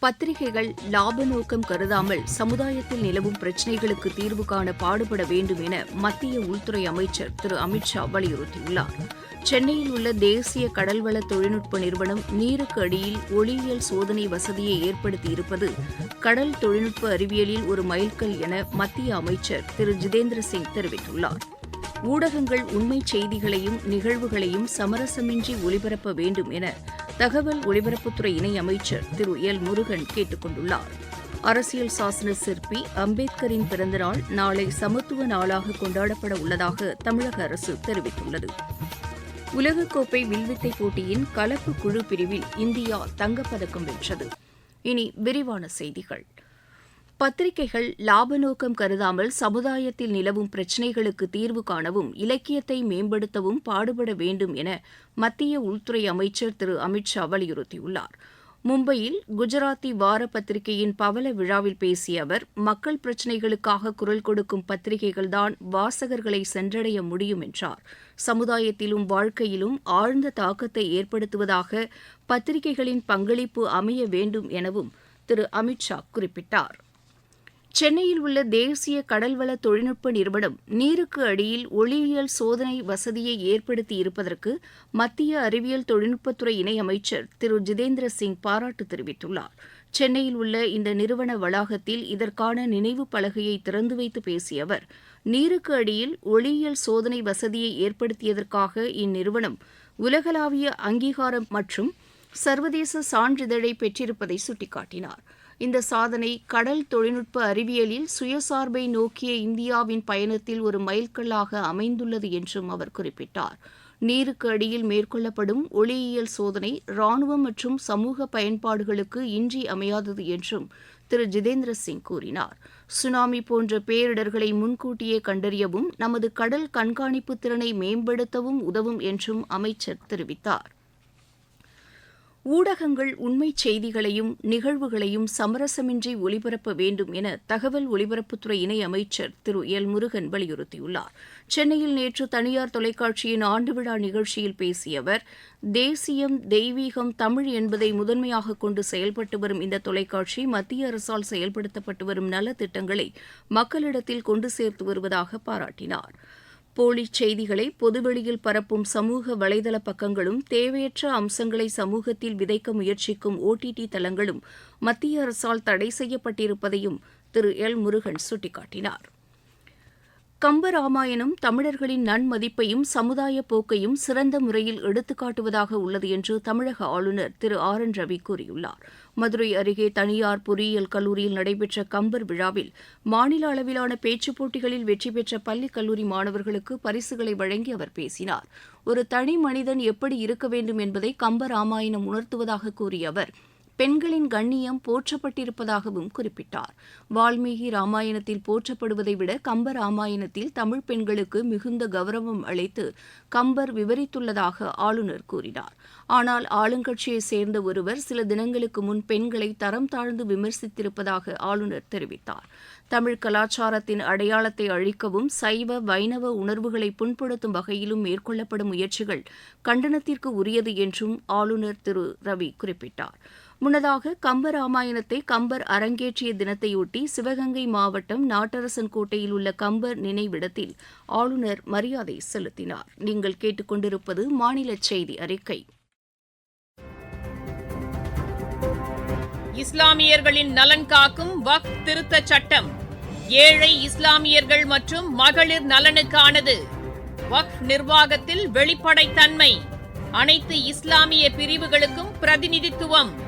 பத்திரிகைகள் லாப நோக்கம் கருதாமல் சமுதாயத்தில் நிலவும் பிரச்சினைகளுக்கு தீர்வு காண பாடுபட வேண்டும் என மத்திய உள்துறை அமைச்சர் திரு அமித் ஷா வலியுறுத்தியுள்ளார். சென்னையில் உள்ள தேசிய கடல்வள தொழில்நுட்ப நிறுவனம் நீருக்கு அடியில் ஒளியியல் சோதனை வசதியை ஏற்படுத்தியிருப்பது கடல் தொழில்நுட்ப அறிவியலில் ஒரு மைல்கல் என மத்திய அமைச்சர் திரு ஜிதேந்திர சிங் தெரிவித்துள்ளார். ஊடகங்கள் உண்மைச் செய்திகளையும் நிகழ்வுகளையும் சமரசமின்றி ஒலிபரப்ப வேண்டும் என தகவல் ஒலிபரப்புத்துறை இணையமைச்சர் திரு எல் முருகன் கேட்டுக் கொண்டுள்ளார். அரசியல் சாசன சிற்பி அம்பேத்கரின் பிறந்தநாள் நாளை சமத்துவ நாளாக கொண்டாடப்பட உள்ளதாக தமிழக அரசு தெரிவித்துள்ளது. உலகக்கோப்பை வில்வித்தை போட்டியின் கலப்பு குழு பிரிவில் இந்தியா தங்கப்பதக்கம் வென்றது. இனி விரிவான செய்திகள். பத்திரிகைகள் லாப நோக்கம் கருதாமல் சமுதாயத்தில் நிலவும் பிரச்சினைகளுக்கு தீர்வு காணவும் இலக்கியத்தை மேம்படுத்தவும் பாடுபட வேண்டும் என மத்திய உள்துறை அமைச்சர் திரு. அமித் ஷா வலியுறுத்தியுள்ளார். மும்பையில் குஜராத்தி வார பத்திரிகையின் பவல விழாவில் பேசிய அவர் மக்கள் பிரச்சினைகளுக்காக குரல் கொடுக்கும் பத்திரிகைகள்தான் வாசகர்களை சென்றடைய முடியும் என்றார். சமுதாயத்திலும் வாழ்க்கையிலும் ஆழ்ந்த தாக்கத்தை ஏற்படுத்துவதாக பத்திரிகைகளின் பங்களிப்பு அமைய வேண்டும் எனவும் திரு. அமித் ஷா குறிப்பிட்டார். சென்னையில் உள்ள தேசிய கடல்வள தொழில்நுட்ப நிறுவனம் நீருக்கு அடியில் ஒளியியல் சோதனை வசதியை ஏற்படுத்தி இருப்பதற்கு மத்திய அறிவியல் தொழில்நுட்பத்துறை இணையமைச்சர் திரு ஜிதேந்திர சிங் பாராட்டு தெரிவித்துள்ளார். சென்னையில் உள்ள இந்த நிறுவன வளாகத்தில் இதற்கான நினைவு பலகையை திறந்து வைத்து பேசிய அவர் நீருக்கு அடியில் ஒளியியல் சோதனை வசதியை ஏற்படுத்தியதற்காக இந்நிறுவனம் உலகளாவிய அங்கீகாரம் மற்றும் சர்வதேச சான்றிதழை பெற்றிருப்பதை சுட்டிக்காட்டினாா் இந்த சாதனை கடல் தொழில்நுட்ப அறிவியலில் சுயசார்பை நோக்கிய இந்தியாவின் பயணத்தில் ஒரு மைல்கல்லாக அமைந்துள்ளது என்றும் அவர் குறிப்பிட்டார். நீருக்கு அடியில் மேற்கொள்ளப்படும் ஒளியியல் சோதனை ராணுவம் மற்றும் சமூக பயன்பாடுகளுக்கு இன்றி அமையாதது என்றும் திரு. ஜிதேந்திர சிங் கூறினார். சுனாமி போன்ற பேரிடர்களை முன்கூட்டியே கண்டறியவும் நமது கடல் கண்காணிப்பு திறனை மேம்படுத்தவும் உதவும் என்றும் அமைச்சர் தெரிவித்தார். ஊடகங்கள் உண்மைச் செய்திகளையும் நிகழ்வுகளையும் சமரசமின்றி ஒலிபரப்ப வேண்டும் என தகவல் ஒலிபரப்புத்துறை இணையமைச்சர் திரு. எல். முருகன் வலியுறுத்தியுள்ளார். சென்னையில் நேற்று தனியார் தொலைக்காட்சியின் ஆண்டு விழா நிகழ்ச்சியில் பேசிய அவர் தேசியம் தெய்வீகம் தமிழ் என்பதை முதன்மையாக கொண்டு செயல்பட்டு வரும் இந்த தொலைக்காட்சி மத்திய அரசால் செயல்படுத்தப்பட்டு வரும் நலத்திட்டங்களை மக்களிடத்தில் கொண்டு சேர்த்து வருவதாக பாராட்டினார். போலி செய்திகளை பொதுவெளியில் பரப்பும் சமூக வலைதள பக்கங்களும் தேவையற்ற அம்சங்களை சமூகத்தில் விதைக்க முயற்சிக்கும் ஓடிடி தளங்களும் மத்திய அரசால் தடை செய்யப்பட்டிருப்பதையும் திரு எல் முருகன் சுட்டிக்காட்டினார். கம்பராமாயணம் தமிழர்களின் நன்மதிப்பையும் சமுதாய போக்கையும் சிறந்த முறையில் எடுத்துக்காட்டுவதாக உள்ளது என்று தமிழக ஆளுநர் திரு ஆர் என் ரவி கூறியுள்ளார். மதுரை அருகே தனியார் பொறியியல் கல்லூரியில் நடைபெற்ற கம்பர் விழாவில் மாநில அளவிலான பேச்சுப் போட்டிகளில் வெற்றி பெற்ற பள்ளி கல்லூரி மாணவர்களுக்கு பரிசுகளை வழங்கி அவர் பேசினார். ஒரு தனி மனிதன் எப்படி இருக்க வேண்டும் என்பதை கம்பராமாயணம் உணர்த்துவதாக கூறிய அவர் பெண்களின் கண்ணியம் போற்றப்பட்டிருப்பதாகவும் குறிப்பிட்டார். வால்மீகி ராமாயணத்தில் போற்றப்படுவதை விட கம்ப ராமாயணத்தில் தமிழ் பெண்களுக்கு மிகுந்த கௌரவம் அளித்து கம்பர் விவரித்துள்ளதாக ஆளுநர் கூறினார். ஆனால் ஆளுங்கட்சியைச் சேர்ந்த ஒருவர் சில தினங்களுக்கு முன் பெண்களை தரம் தாழ்ந்து விமர்சித்திருப்பதாக ஆளுநர் தெரிவித்தார். தமிழ் கலாச்சாரத்தின் அடையாளத்தை அழிக்கவும் சைவ வைணவ உணர்வுகளை புண்படுத்தும் வகையிலும் மேற்கொள்ளப்படும் முயற்சிகள் கண்டனத்திற்கு உரியது என்றும் ஆளுநர் திரு ரவி குறிப்பிட்டார். முன்னதாக கம்ப ராமாயணத்தை கம்பர் அரங்கேற்றிய தினத்தையொட்டி சிவகங்கை மாவட்டம் நாட்டரசன் கோட்டையில் உள்ள கம்பர் நினைவிடத்தில் ஆளுநர் மரியாதை செலுத்தினார். நீங்கள் கேட்டுக்கொண்டிருப்பது மாநில செய்தி அறிக்கை. இஸ்லாமியர்களின் நலன் காக்கும் வக் திருத்தச் சட்டம். ஏழை இஸ்லாமியர்கள் மற்றும் மகளிர் நலனுக்கானது. வக் நிர்வாகத்தில் வெளிப்படைத்தன்மை. அனைத்து இஸ்லாமிய பிரிவுகளுக்கும் பிரதிநிதித்துவம்.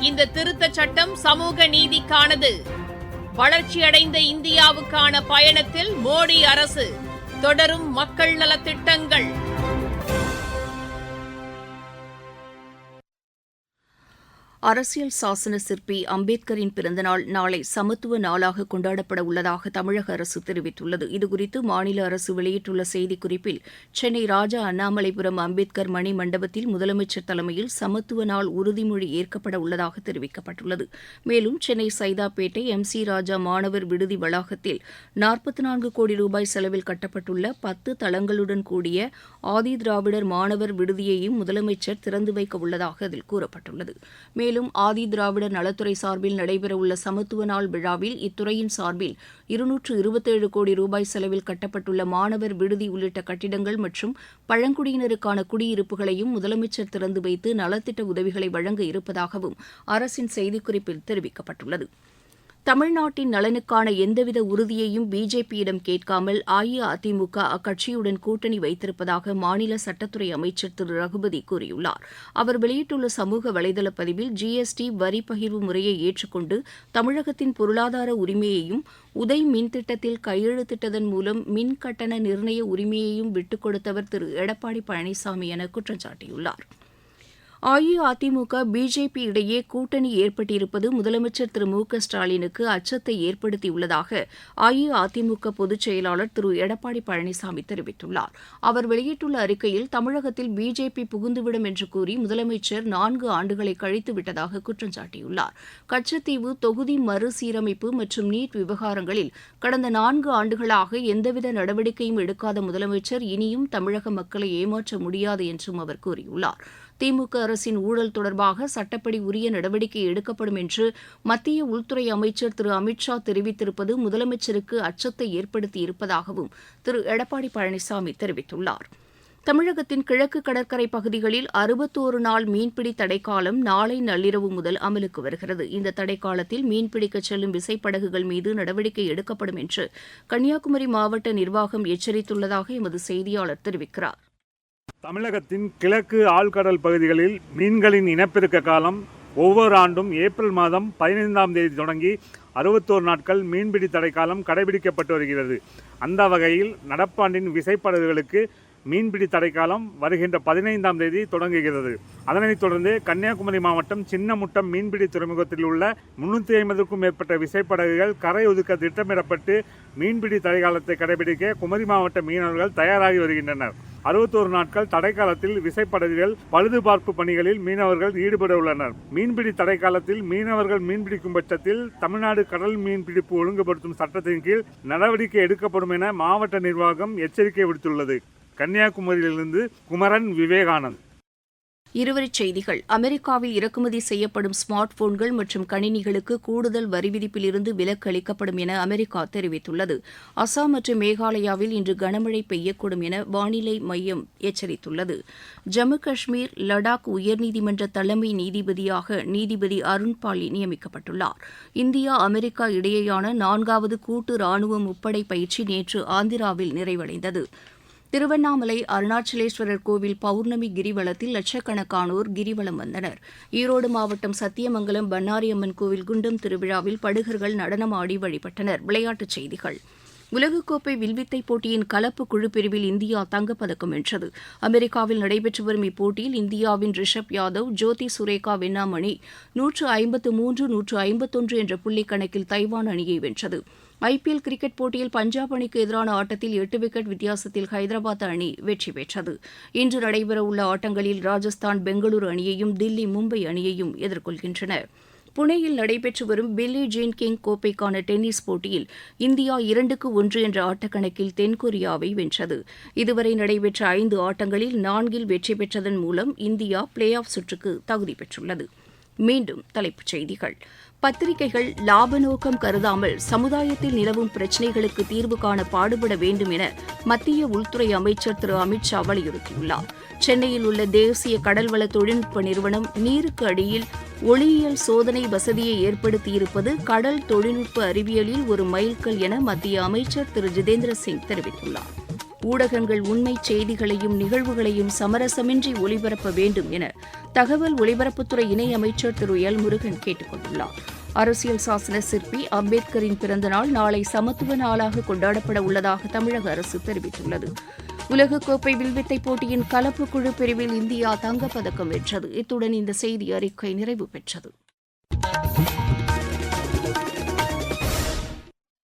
இந்த திருத்த சட்டம் சமூக நீதிக்கானது. வளர்ச்சியடைந்த இந்தியாவுக்கான பயணத்தில் மோடி அரசு தொடரும் மக்கள் நலத்திட்டங்கள். அரசியல் சாசன சிற்பி அம்பேத்கரின் பிறந்தநாள் நாளை சமத்துவ நாளாக கொண்டாடப்பட உள்ளதாக தமிழக அரசு தெரிவித்துள்ளது. இதுகுறித்து மாநில அரசு வெளியிட்டுள்ள செய்திக்குறிப்பில் சென்னை ராஜா அண்ணாமலைபுரம் அம்பேத்கர் மணி மண்டபத்தில் முதலமைச்சர் தலைமையில் சமத்துவ நாள் உறுதிமொழி ஏற்கப்பட உள்ளதாக தெரிவிக்கப்பட்டுள்ளது. மேலும் சென்னை சைதாப்பேட்டை எம். சி. ராஜா மாணவர் விடுதி வளாகத்தில் நாற்பத்தி நான்கு கோடி ரூபாய் செலவில் கட்டப்பட்டுள்ள பத்து தளங்களுடன் கூடிய ஆதி திராவிடர் மாணவர் விடுதியையும் முதலமைச்சர் திறந்து வைக்க உள்ளதாக அதில் கூறப்பட்டுள்ளது. மேலும் ஆதி திராவிடர் நலத்துறை சார்பில் நடைபெறவுள்ள சமத்துவ நாள் விழாவில் இத்துறையின் சார்பில் இருநூற்று இருபத்தேழு கோடி ரூபாய் செலவில் கட்டப்பட்டுள்ள மாணவர் விடுதி உள்ளிட்ட கட்டிடங்கள் மற்றும் பழங்குடியினருக்கான குடியிருப்புகளையும் முதலமைச்சர் திறந்து வைத்து நலத்திட்ட உதவிகளை வழங்க இருப்பதாகவும் அரசின் செய்திக்குறிப்பில் தெரிவிக்கப்பட்டுள்ளது. தமிழ்நாட்டின் நலனுக்கான எந்தவித உறுதியையும் பிஜேபியிடம் கேட்காமல் அஇஅதிமுக அக்கட்சியுடன் கூட்டணி வைத்திருப்பதாக மாநில சட்டத்துறை அமைச்சர் திரு. ரகுபதி கூறியுள்ளார். அவர் வெளியிட்டுள்ள சமூக வலைதள பதிவில் ஜிஎஸ்டி வரி பகிர்வு முறையை ஏற்றுக்கொண்டு தமிழகத்தின் பொருளாதார உரிமையையும் உதய் மின் திட்டத்தில் கையெழுத்திட்டதன் மூலம் மின் கட்டண நிர்ணய உரிமையையும் விட்டுக் கொடுத்தவர் திரு. எடப்பாடி பழனிசாமி என குற்றம் சாட்டியுள்ளார் அஇஅதிமுக பிஜேபி இடையே கூட்டணி ஏற்பட்டிருப்பது முதலமைச்சர் திரு மு க ஸ்டாலினுக்கு அச்சத்தை ஏற்படுத்தியுள்ளதாக அஇஅதிமுக பொதுச் செயலாளர் திரு எடப்பாடி பழனிசாமி தெரிவித்துள்ளார். அவர் வெளியிட்டுள்ள அறிக்கையில் தமிழகத்தில் பிஜேபி புகுந்துவிடும் என்று கூறி முதலமைச்சர் நான்கு ஆண்டுகளை கழித்து விட்டதாக குற்றம் சாட்டியுள்ளார். கச்சத்தீவு தொகுதி மறுசீரமைப்பு மற்றும் நீட் விவகாரங்களில் கடந்த நான்கு ஆண்டுகளாக எந்தவித நடவடிக்கையும் எடுக்காத முதலமைச்சர் இனியும் தமிழக மக்களை ஏமாற்ற முடியாது என்றும் அவர் கூறியுள்ளார். திமுக அரசின் ஊழல் தொடர்பாக சட்டப்படி உரிய நடவடிக்கை எடுக்கப்படும் என்று மத்திய உள்துறை அமைச்சர் திரு அமித்ஷா தெரிவித்திருப்பது முதலமைச்சருக்கு அச்சத்தை ஏற்படுத்தியிருப்பதாகவும் திரு எடப்பாடி பழனிசாமி தெரிவித்துள்ளார். தமிழகத்தின் கிழக்கு கடற்கரை பகுதிகளில் அறுபத்தோரு நாள் மீன்பிடி தடைக்காலம் நாளை நள்ளிரவு முதல் அமலுக்கு வருகிறது. இந்த தடைக்காலத்தில் மீன்பிடிக்கச் செல்லும் விசைப்படகுகள் மீது நடவடிக்கை எடுக்கப்படும் என்று கன்னியாகுமரி மாவட்ட நிர்வாகம் எச்சரித்துள்ளதாக எமது செய்தியாளர் தெரிவிக்கிறார். தமிழகத்தின் கிழக்கு ஆழ்கடல் பகுதிகளில் மீன்களின் இனப்பெருக்க காலம் ஒவ்வொரு ஆண்டும் ஏப்ரல் மாதம் பதினைந்தாம் தேதி தொடங்கி அறுபத்தோரு நாட்கள் மீன்பிடி தடைக்காலம் கடைபிடிக்கப்பட்டு வருகிறது. அந்த வகையில் நடப்பாண்டின் விசைப்படகுகளுக்கு மீன்பிடி தடைக்காலம் வருகின்ற பதினைந்தாம் தேதி தொடங்குகிறது. அதனைத் தொடர்ந்து கன்னியாகுமரி மாவட்டம் சின்னமுட்டம் மீன்பிடி துறைமுகத்தில் உள்ள முன்னூற்றி ஐம்பதுக்கும் மேற்பட்ட விசைப்படகுகள் கரை ஒதுக்க திட்டமிடப்பட்டு மீன்பிடி தடைக்காலத்தை கடைபிடிக்க குமரி மாவட்ட மீனவர்கள் தயாராகி வருகின்றனர். அறுபத்தோரு நாட்கள் தடைக்காலத்தில் விசைப்படகுகள் பழுதுபார்ப்பு பணிகளில் மீனவர்கள் ஈடுபட உள்ளனர். மீன்பிடி தடைக்காலத்தில் மீனவர்கள் மீன்பிடிக்கும் பட்சத்தில் தமிழ்நாடு கடல் மீன்பிடிப்பு ஒழுங்குபடுத்தும் சட்டத்தின் கீழ் நடவடிக்கை எடுக்கப்படும் என மாவட்ட நிர்வாகம் எச்சரிக்கை விடுத்துள்ளது. கன்னியாகுமரியிலிருந்து குமரன் விவேகானந்த். இருவரிச் செய்திகள். அமெரிக்காவில் இறக்குமதி செய்யப்படும் ஸ்மார்ட் போன்கள் மற்றும் கணினிகளுக்கு கூடுதல் வரி விதிப்பில் விலக்கு அளிக்கப்படும் என அமெரிக்கா தெரிவித்துள்ளது. அசாம் மற்றும் மேகாலயாவில் இன்று கனமழை பெய்யக்கூடும் என வானிலை மையம் எச்சரித்துள்ளது. ஜம்மு காஷ்மீர் லடாக் உயர்நீதிமன்ற தலைமை நீதிபதியாக நீதிபதி அருண்பாலி நியமிக்கப்பட்டுள்ளார். இந்தியா அமெரிக்கா இடையேயான நான்காவது கூட்டு ராணுவ முப்படை பயிற்சி நேற்று ஆந்திராவில் நிறைவடைந்தது. திருவண்ணாமலை அருணாச்சலேஸ்வரர் கோவில் பௌர்ணமி கிரிவலத்தில் லட்சக்கணக்கானோர் கிரிவலம் வந்தனர். ஈரோடு மாவட்டம் சத்தியமங்கலம் பண்ணாரியம்மன் கோவில் குண்டம் திருவிழாவில் படுகர்கள் நடனமாடி வழிபட்டனர். விளையாட்டுச் செய்திகள். உலகக்கோப்பை வில்வித்தை போட்டியின் கலப்பு குழு பிரிவில் இந்தியா தங்கப்பதக்கம் வென்றது. அமெரிக்காவில் நடைபெற்று வரும் இப்போட்டியில் இந்தியாவின் ரிஷப் யாதவ் ஜோதி சுரேகா வென்னாமணி நூற்று ஐம்பத்து மூன்று நூற்று ஐம்பத்தொன்று என்ற புள்ளி கணக்கில் தைவான் அணியை வென்றது. ஐபிஎல் கிரிக்கெட் போட்டியில் பஞ்சாப் அணிக்கு எதிரான ஆட்டத்தில் எட்டு விக்கெட் வித்தியாசத்தில் ஹைதராபாத் அணி வெற்றி பெற்றது. இன்று நடைபெறவுள்ள ஆட்டங்களில் ராஜஸ்தான் பெங்களூரு அணியையும் தில்லி மும்பை அணியையும் எதிர்கொள்கின்றன. புனேயில் நடைபெற்று வரும் பில்லி ஜீன் கிங் கோப்பைக்கான டென்னிஸ் போட்டியில் இந்தியா இரண்டுக்கு ஒன்று என்ற ஆட்டக்கணக்கில் தென்கொரியாவை வென்றது. இதுவரை நடைபெற்ற ஐந்து ஆட்டங்களில் நான்கில் வெற்றி பெற்றதன் மூலம் இந்தியா பிளே ஆஃப் சுற்றுக்கு தகுதி பெற்றுள்ளது. மீண்டும் தலைப்புச் செய்திகள். பத்திரிகைகள் லாப நோக்கம் கருதாமல் சமுதாயத்தில் நிலவும் பிரச்சினைகளுக்கு தீர்வு காண பாடுபட வேண்டும் என மத்திய உள்துறை அமைச்சர் திரு அமித் ஷா வலியுறுத்தியுள்ளார். சென்னையில் உள்ள தேசிய கடல்வள தொழில்நுட்ப நிறுவனம் நீருக்கு அடியில் ஒளியியல் சோதனை வசதியை ஏற்படுத்தியிருப்பது கடல் தொழில்நுட்ப அறிவியலில் ஒரு மைல்கல் என மத்திய அமைச்சர் திரு ஜிதேந்திர சிங் தெரிவித்துள்ளார். ஊடகங்கள் உண்மை செய்திகளையும் நிகழ்வுகளையும் சமரசமின்றி ஒளிபரப்ப வேண்டும் என தகவல் ஒலிபரப்புத்துறை இணையமைச்சர் திரு எல். முருகன் கேட்டுக் கொண்டுள்ளார். அரசியல் சாசன சிற்பி அம்பேத்கரின் பிறந்தநாள் நாளை சமத்துவ நாளாக கொண்டாடப்பட உள்ளதாக தமிழக அரசு தெரிவித்துள்ளது. உலகக்கோப்பை வில்வித்தை போட்டியின் கலப்பு குழு பிரிவில் இந்தியா தங்கப்பதக்கம் வென்றது. இத்துடன் இந்த செய்தி அறிக்கை நிறைவு பெற்றது.